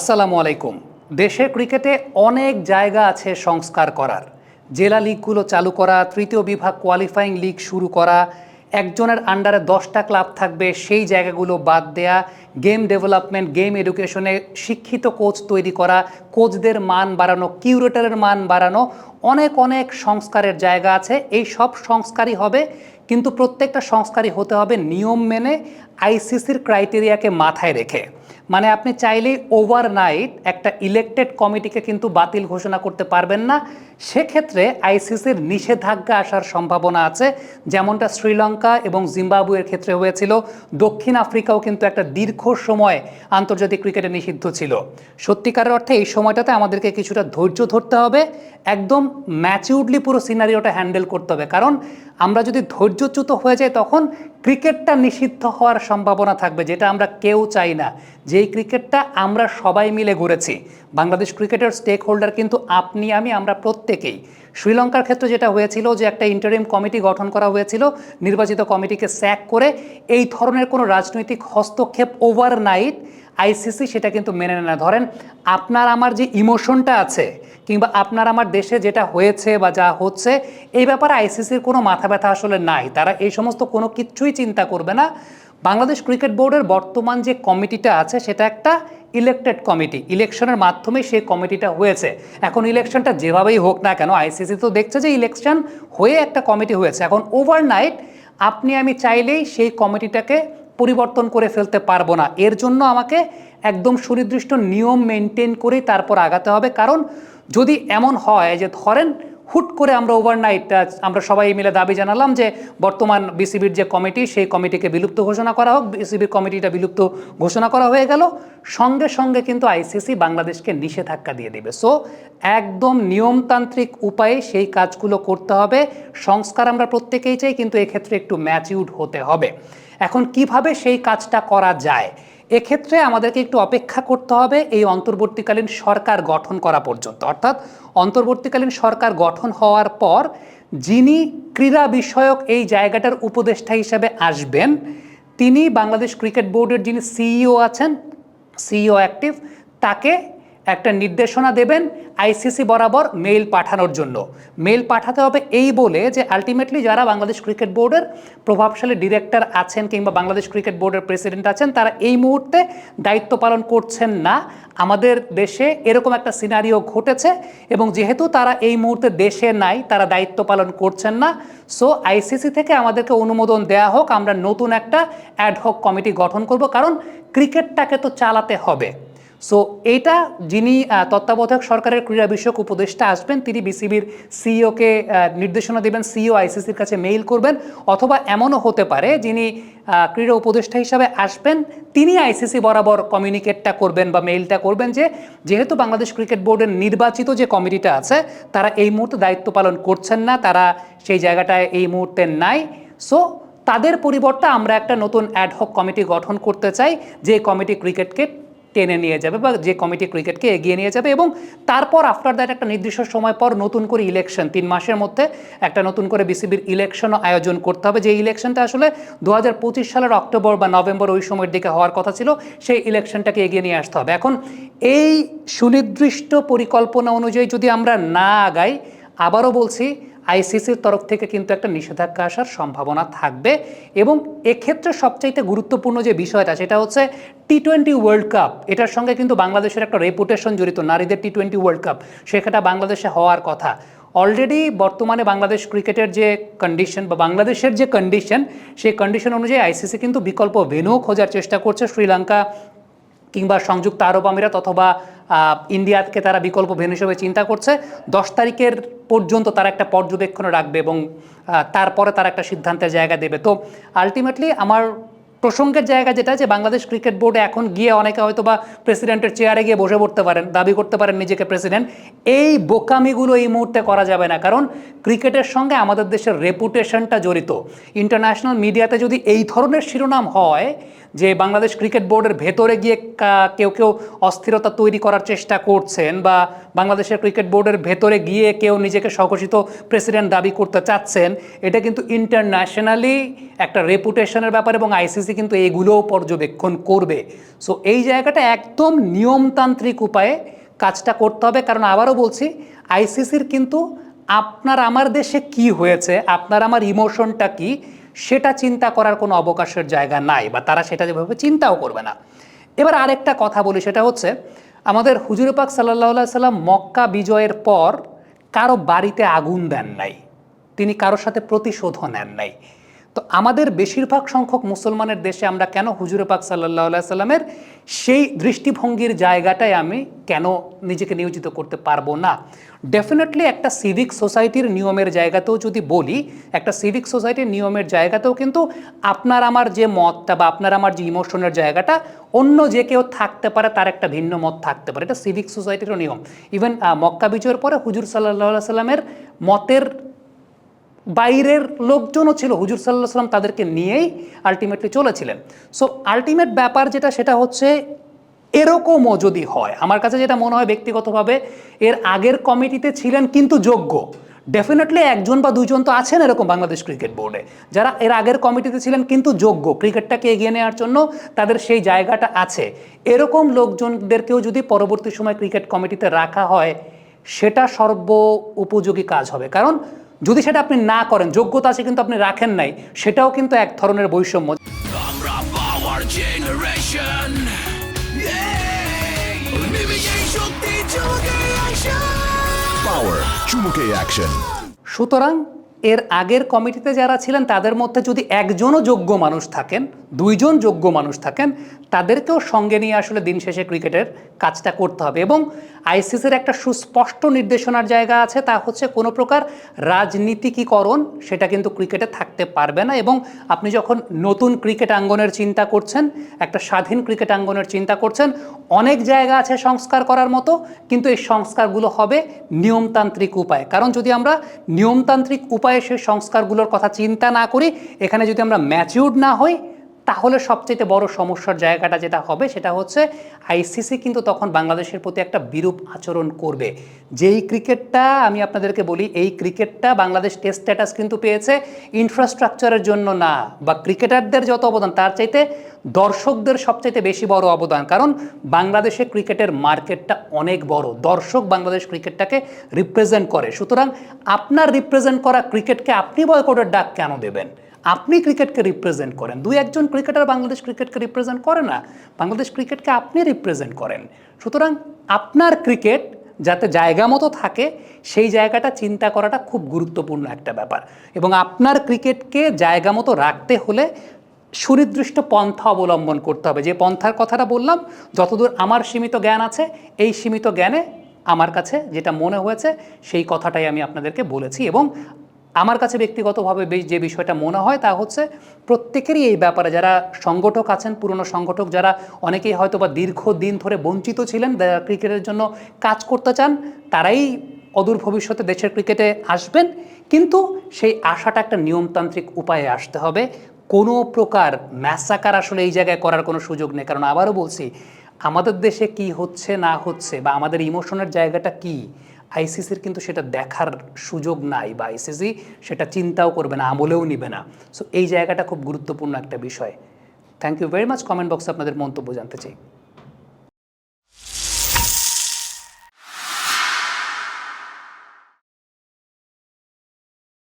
আসসালামু আলাইকুম। দেশের ক্রিকেটে অনেক জায়গা আছে সংস্কার করার। জেলা লিগগুলো চালু করা, তৃতীয় বিভাগ কোয়ালিফাইং লিগ শুরু করা, একজনের আন্ডারে দশটা ক্লাব থাকবে, সেই জায়গাগুলো বাদ দেয়া, গেম ডেভেলপমেন্ট, গেম এডুকেশনে শিক্ষিত কোচ তৈরি করা, কোচদের মান বাড়ানো, কিউরেটারের মান বাড়ানো, অনেক অনেক সংস্কারের জায়গা আছে। এই সব সংস্কারই হবে, কিন্তু প্রত্যেকটা সংস্কারই হতে হবে নিয়ম মেনে আইসিসির ক্রাইটেরিয়াকে মাথায় রেখে। মানে আপনি চাইলেই ওভারনাইট একটা ইলেকটেড কমিটিকে কিন্তু বাতিল ঘোষণা করতে পারবেন না। সেক্ষেত্রে আইসিসির নিষেধাজ্ঞা আসার সম্ভাবনা আছে। যেমনটা শ্রীলঙ্কা এবং জিম্বাবুয়ের ক্ষেত্রে হয়েছিল। দক্ষিণ আফ্রিকাও কিন্তু একটা দীর্ঘ সময় আন্তর্জাতিক ক্রিকেটে নিষিদ্ধ ছিল। সত্যিকারের অর্থে এই সময়টাতে আমাদেরকে কিছুটা ধৈর্য ধরতে হবে। একদম ম্যাচিউরলি পুরো সিনারিওটা হ্যান্ডেল করতে হবে। কারণ আমরা যদি ধৈর্যচ্যুত হয়ে যাই তখন ক্রিকেটটা নিষিদ্ধ হওয়ার সম্ভাবনা থাকবে, যেটা আমরা কেউ চাই না। যেই ক্রিকেটটা আমরা সবাই মিলে গড়েছি বাংলাদেশ ক্রিকেটের স্টেক হোল্ডার কিন্তু আপনি, আমি, আমরা প্রত্যেকেই। শ্রীলঙ্কার ক্ষেত্রে যেটা হয়েছিল যে একটা ইন্টারিম কমিটি গঠন করা হয়েছিল, নির্বাচিত কমিটিকে স্যাক করে, এই ধরনের কোনো রাজনৈতিক হস্তক্ষেপ ওভারনাইট আইসিসি সেটা কিন্তু মেনে নেয় না। ধরেন, আপনার আমার যে ইমোশনটা আছে, কিংবা আপনার আমার দেশে যেটা হয়েছে বা যা হচ্ছে, এই ব্যাপারে আইসিসির কোনো মাথা ব্যথা আসলে নাই। তারা এই সমস্ত কোনো কিচ্ছুই চিন্তা করবে না। বাংলাদেশ ক্রিকেট বোর্ডের বর্তমান যে কমিটিটা আছে, সেটা একটা ইলেকটেড কমিটি ইলেকশনের মাধ্যমে সেই কমিটিটা হয়েছে। এখন ইলেকশনটা যেভাবেই হোক না কেন আইসিসি তো দেখছে যে ইলেকশন হয়ে একটা কমিটি হয়েছে। এখন ওভারনাইট আপনি, আমি চাইলেই সেই কমিটিটাকে পরিবর্তন করে ফেলতে পারব না। এর জন্য আমাকে একদম সুনির্দিষ্ট নিয়ম মেনটেন করেই তারপর আগাতে হবে। কারণ যদি এমন হয় যে ধরেন হুট করে আমরা ওভারনাইট আমরা সবাই মিলে দাবি জানালাম যে বর্তমান বিসিবির যে কমিটি, সেই কমিটিকে বিলুপ্ত ঘোষণা করা হোক। বিসিবির কমিটিটা বিলুপ্ত ঘোষণা করা হয়ে গেল। সঙ্গে সঙ্গে কিন্তু আইসিসি বাংলাদেশকে নিষেধাজ্ঞা দিয়ে দেবে। সো একদম নিয়মতান্ত্রিক উপায়ে সেই কাজগুলো করতে হবে। সংস্কার আমরা প্রত্যেকেই চাই, কিন্তু এক্ষেত্রে একটু ম্যাচিউড হতে হবে। এখন কীভাবে সেই কাজটা করা যায়? এক্ষেত্রে আমাদেরকে একটু অপেক্ষা করতে হবে এই অন্তর্বর্তীকালীন সরকার গঠন করা পর্যন্ত। অর্থাৎ অন্তর্বর্তীকালীন সরকার গঠন হওয়ার পর যিনি ক্রীড়া বিষয়ক এই জায়গাটার উপদেষ্টা হিসেবে আসবেন, তিনি বাংলাদেশ ক্রিকেট বোর্ডের যিনি সিইও আছেন, সিইও অ্যাক্টিভ, তাকে একটা নির্দেশনা দেবেন আইসিসি বরাবর মেইল পাঠানোর জন্য। মেইল পাঠাতে হবে এই বলে যে আলটিমেটলি যারা বাংলাদেশ ক্রিকেট বোর্ডের প্রভাবশালী ডিরেক্টর আছেন কিংবা বাংলাদেশ ক্রিকেট বোর্ডের প্রেসিডেন্ট আছেন, তারা এই মুহূর্তে দায়িত্ব পালন করছেন না। আমাদের দেশে এরকম একটা সিনারিও ঘটেছে এবং যেহেতু তারা এই মুহূর্তে দেশে নাই, তারা দায়িত্ব পালন করছেন না। সো আইসিসি থেকে আমাদেরকে অনুমোদন দেয়া হোক, আমরা নতুন একটা অ্যাডহক কমিটি গঠন করব, কারণ ক্রিকেটটাকে তো চালাতে হবে। সো এটা যিনি তত্ত্বাবধায়ক সরকারের ক্রীড়া বিষয়ক উপদেষ্টা আসবেন, তিনি বিসিবির সিইওকে নির্দেশনা দেবেন, সিইও আইসিসির কাছে মেইল করবেন, অথবা এমনও হতে পারে যিনি ক্রীড়া উপদেষ্টা হিসাবে আসবেন, তিনি আইসিসি বরাবর কমিউনিকেটটা করবেন বা মেইলটা করবেন যে, যেহেতু বাংলাদেশ ক্রিকেট বোর্ডের নির্বাচিত যে কমিটিটা আছে, তারা এই মুহূর্তে দায়িত্ব পালন করছেন না, তারা সেই জায়গাটায় এই মুহূর্তে নাই। সো তাদের পরিবর্তে আমরা একটা নতুন অ্যাডহক কমিটি গঠন করতে চাই, যে কমিটি ক্রিকেটকে টেনে নিয়ে যাবে বা যে কমিটি ক্রিকেটকে এগিয়ে নিয়ে যাবে এবং তারপর আফটার দ্যাট একটা নির্দিষ্ট সময় পর নতুন করে ইলেকশন তিন মাসের মধ্যে একটা নতুন করে বিসিবির ইলেকশনও আয়োজন করতে হবে। যে ইলেকশনটা আসলে দু হাজার পঁচিশ সালের অক্টোবর বা নভেম্বর ওই সময়ের দিকে হওয়ার কথা ছিল, সেই ইলেকশনটাকে এগিয়ে নিয়ে আসতে হবে। এখন এই সুনির্দিষ্ট পরিকল্পনা অনুযায়ী যদি আমরা না আগাই, আবারও বলছি আইসিসির তরফ থেকে কিন্তু একটা নিষেধাজ্ঞা আসার সম্ভাবনা থাকবে এবং এক্ষেত্রে সবচাইতে গুরুত্বপূর্ণ যে বিষয়টা, সেটা হচ্ছে টি টোয়েন্টি ওয়ার্ল্ড কাপ এটার সঙ্গে কিন্তু বাংলাদেশের একটা রেপুটেশন জড়িত, নারীদের টি টোয়েন্টি ওয়ার্ল্ড কাপ সেটা বাংলাদেশে হওয়ার কথা। অলরেডি বর্তমানে বাংলাদেশ ক্রিকেটের যে কন্ডিশন বা বাংলাদেশের যে কন্ডিশন সেই কন্ডিশন অনুযায়ী আইসিসি কিন্তু বিকল্প ভেন্যু খোঁজার চেষ্টা করছে। শ্রীলঙ্কা কিংবা সংযুক্ত আরব আমিরাত অথবা ইন্ডিয়াকে তারা বিকল্প ভেন্যু হিসেবে চিন্তা করছে। দশ তারিখের পর্যন্ত তারা একটা পর্যবেক্ষণ রাখবে এবং তারপরে তারা একটা সিদ্ধান্তের জায়গা দেবে। তো আলটিমেটলি আমার প্রসঙ্গের জায়গা যেটা যে বাংলাদেশ ক্রিকেট বোর্ডে এখন গিয়ে অনেকে হয়তো বা প্রেসিডেন্টের চেয়ারে গিয়ে বসে পড়তে পারেন, দাবি করতে পারেন নিজেকে প্রেসিডেন্ট। এই বোকামিগুলো এই মুহূর্তে করা যাবে না, কারণ ক্রিকেটের সঙ্গে আমাদের দেশের রেপুটেশনটা জড়িত। ইন্টারন্যাশনাল মিডিয়াতে যদি এই ধরনের শিরোনাম হয় যে বাংলাদেশ ক্রিকেট বোর্ডের ভেতরে গিয়ে কেউ কেউ অস্থিরতা তৈরি করার চেষ্টা করছেন বা বাংলাদেশের ক্রিকেট বোর্ডের ভেতরে গিয়ে কেউ নিজেকে স্বঘোষিত প্রেসিডেন্ট দাবি করতে চাচ্ছেন, এটা কিন্তু ইন্টারন্যাশনালি একটা রেপুটেশনের ব্যাপার এবং আইসিসি কিন্তু এগুলোও পর্যবেক্ষণ করবে। সো এই জায়গাটা একদম নিয়মতান্ত্রিক উপায়ে কাজটা করতে হবে, কারণ আবারও বলছি আইসিসির কিন্তু আপনার আমার দেশে কি হয়েছে, আপনার আমার ইমোশনটা কি সেটা চিন্তা করার কোনো অবকাশের জায়গা নাই বা তারা সেটা যেভাবে চিন্তাও করবে না। এবার আরেকটা কথা বলি, সেটা হচ্ছে আমাদের হুজুর পাক সাল্লাহ সাল্লাম মক্কা বিজয়ের পর কারও বাড়িতে আগুন দেন নাই। তিনি কারোর সাথে প্রতিশোধও নেন নাই। তো আমাদের বেশিরভাগ সংখ্যক মুসলমানের দেশে আমরা কেন হুজুর পাক সাল্লাহ সাল্লামের সেই দৃষ্টিভঙ্গির জায়গাটায় আমি কেন নিজেকে নিয়োজিত করতে পারব না? ডেফিনেটলি একটা সিভিক সোসাইটির নিয়মের জায়গাতেও যদি বলি, একটা সিভিক সোসাইটির নিয়মের জায়গাতেও কিন্তু আপনার আমার যে মতটা বা আপনার আমার যে ইমোশনের জায়গাটা, অন্য যে কেউ থাকতে পারে তার একটা ভিন্ন মত থাকতে পারে। এটা সিভিক সোসাইটিরও নিয়ম। ইভেন মক্কা বিজয়ের পরে হুজুর সাল্লাহ সাল্লামের মতের বাইরের লোকজনও ছিল, হুজুর সাল্লাহ সাল্লাম তাদেরকে নিয়েই আলটিমেটলি চলেছিলেন। সো আলটিমেট ব্যাপার যেটা, সেটা হচ্ছে এরকমও যদি হয়, আমার কাছে যেটা মনে হয় ব্যক্তিগতভাবে, এর আগের কমিটিতে ছিলেন কিন্তু যোগ্য। ডেফিনেটলি একজন বা দুজন তো আছেন এরকম বাংলাদেশ ক্রিকেট বোর্ডে। যারা এর আগের কমিটিতে ছিলেন কিন্তু যোগ্য, ক্রিকেটটাকে এগিয়ে নেওয়ার জন্য তাদের সেই জায়গাটা আছে। এরকম লোকজনদেরকেও যদি পরবর্তী সময় ক্রিকেট কমিটিতে রাখা হয়, সেটা সর্ব উপযোগী কাজ হবে। কারণ যদি সেটা আপনি না করেন যোগ্যতা আছে কিন্তু আপনি রাখেন নাই সেটাও কিন্তু এক ধরনের বৈষম্য। Power চুমুকে অ্যাকশন সুতরাং এর আগের কমিটিতে যারা ছিলেন, তাদের মধ্যে যদি একজনও যোগ্য মানুষ থাকেন, দুইজন যোগ্য মানুষ থাকেন, তাদেরকেও সঙ্গে নিয়ে আসলে দিন শেষে ক্রিকেটের কাজটা করতে হবে। এবং আইসিসির একটা সুস্পষ্ট নির্দেশনার জায়গা আছে, তা হচ্ছে কোনো প্রকার রাজনীতিকীকরণ, সেটা কিন্তু ক্রিকেটে থাকতে পারবে না। এবং আপনি যখন নতুন ক্রিকেট আঙ্গনের চিন্তা করছেন, একটা স্বাধীন ক্রিকেট আঙ্গনের চিন্তা করছেন, অনেক জায়গা আছে সংস্কার করার মতো, কিন্তু এই সংস্কারগুলো হবে নিয়মতান্ত্রিক উপায়। কারণ যদি আমরা নিয়মতান্ত্রিক উপায়ে সেই সংস্কারগুলোর কথা চিন্তা না করি এখানে যদি আমরা ম্যাচিউর্ড না হই তাহলে সবচেয়ে বড় সমস্যার জায়গাটা যেটা হবে, সেটা হচ্ছে আইসিসি কিন্তু তখন বাংলাদেশের প্রতি একটা বিরূপ আচরণ করবে। যেই ক্রিকেটটা আমি আপনাদেরকে বলি, এই ক্রিকেটটা বাংলাদেশ টেস্ট স্ট্যাটাস কিন্তু পেয়েছে ইনফ্রাস্ট্রাকচারের জন্য না, বা ক্রিকেটারদের যত অবদান, তার চাইতে দর্শকদের সবচাইতে বেশি বড় অবদান। কারণ বাংলাদেশে ক্রিকেটের মার্কেটটা অনেক বড়, দর্শক বাংলাদেশ ক্রিকেটটাকে রিপ্রেজেন্ট করে। সুতরাং আপনার রিপ্রেজেন্ট করা ক্রিকেটকে আপনি বয়কটের ডাক কেন দেবেন? আপনি ক্রিকেটকে রিপ্রেজেন্ট করেন। দুই একজন ক্রিকেটার বাংলাদেশ ক্রিকেটকে রিপ্রেজেন্ট করে না, বাংলাদেশ ক্রিকেটকে আপনি রিপ্রেজেন্ট করেন। সুতরাং আপনার ক্রিকেট যাতে জায়গা মতো থাকে, সেই জায়গাটা চিন্তা করাটা খুব গুরুত্বপূর্ণ একটা ব্যাপার। এবং আপনার ক্রিকেটকে জায়গা মতো রাখতে হলে সুনির্দিষ্ট পন্থা অবলম্বন করতে হবে। যে পন্থার কথাটা বললাম, যতদূর আমার সীমিত জ্ঞান আছে, এই সীমিত জ্ঞানে আমার কাছে যেটা মনে হয়েছে, সেই কথাটাই আমি আপনাদেরকে বলেছি। এবং আমার কাছে ব্যক্তিগতভাবে যে বিষয়টা মনে হয় তা হচ্ছে প্রত্যেকেরই এই ব্যাপারে যারা সংগঠক আছেন, পুরনো সংগঠক যারা অনেকেই হয়তো বা দীর্ঘদিন ধরে বঞ্চিত ছিলেন যারা ক্রিকেটের জন্য কাজ করতে চান, তারাই অদূর ভবিষ্যতে দেশের ক্রিকেটে আসবেন। কিন্তু সেই আশাটা একটা নিয়মতান্ত্রিক উপায়ে আসতে হবে। কোনো প্রকার ম্যাসাকার আসলে এই জায়গায় করার কোনো সুযোগ নেই। কারণ আবারও বলছি, আমাদের দেশে কি হচ্ছে না হচ্ছে বা আমাদের ইমোশনের জায়গাটা কি? আইসিসির কিন্তু সেটা দেখার সুযোগ নাই বা আইসিসি সেটা চিন্তাও করবে না, আমলেও নিবে না। সো এই জায়গাটা খুব গুরুত্বপূর্ণ একটা বিষয়। Thank you very much comment বক্সে আপনাদের মন্তব্য জানতে চাই।